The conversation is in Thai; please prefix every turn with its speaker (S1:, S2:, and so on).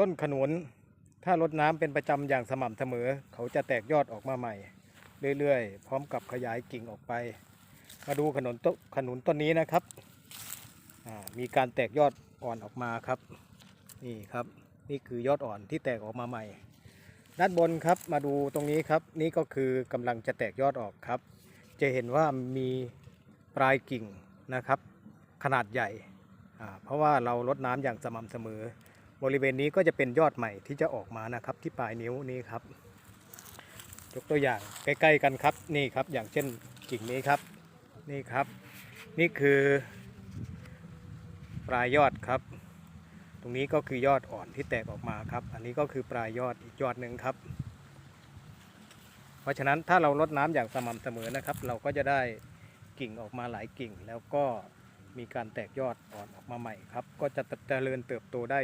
S1: ต้นขนุนถ้ารดน้ำเป็นประจำอย่างสม่ำเสมอ เขาจะแตกยอดออกมาใหม่ เรื่อยๆ พร้อมกับขยายกิ่งออกไป มาดูขนุนต้นขนุนต้นนี้นะครับ มีการแตกยอดอ่อนออกมาครับ นี่ครับ นี่คือยอดอ่อนที่แตกออกมาใหม่ ด้านบนครับมาดูตรงนี้ครับ นี่ก็คือกำลังจะแตกยอดออกครับ จะเห็นว่ามีปลายกิ่งนะครับ ขนาดใหญ่ เพราะว่าเราลดน้ำอย่างสม่ำเสมอ บริเวณนี้ก็จะเป็นยอดใหม่ที่จะออกมานะครับ ที่ปลายนิ้วนี้ครับยกตัวอย่างใกล้ๆกันครับนี่ครับ อย่างเช่นกิ่งนี้ครับ นี่ครับ นี่คือปลายยอดครับ ตรงนี้ก็คือยอดอ่อนที่แตกออกมาครับ อันนี้ก็คือปลายยอดอีกยอดหนึ่งครับ เพราะฉะนั้นถ้าเราลดน้ำอย่างสม่ำเสมอนะครับ เราก็จะได้กิ่งออกมาหลายกิ่ง แล้วก็มีการแตกยอดอ่อนออกมาใหม่ครับ ก็จะเจริญเติบโตได้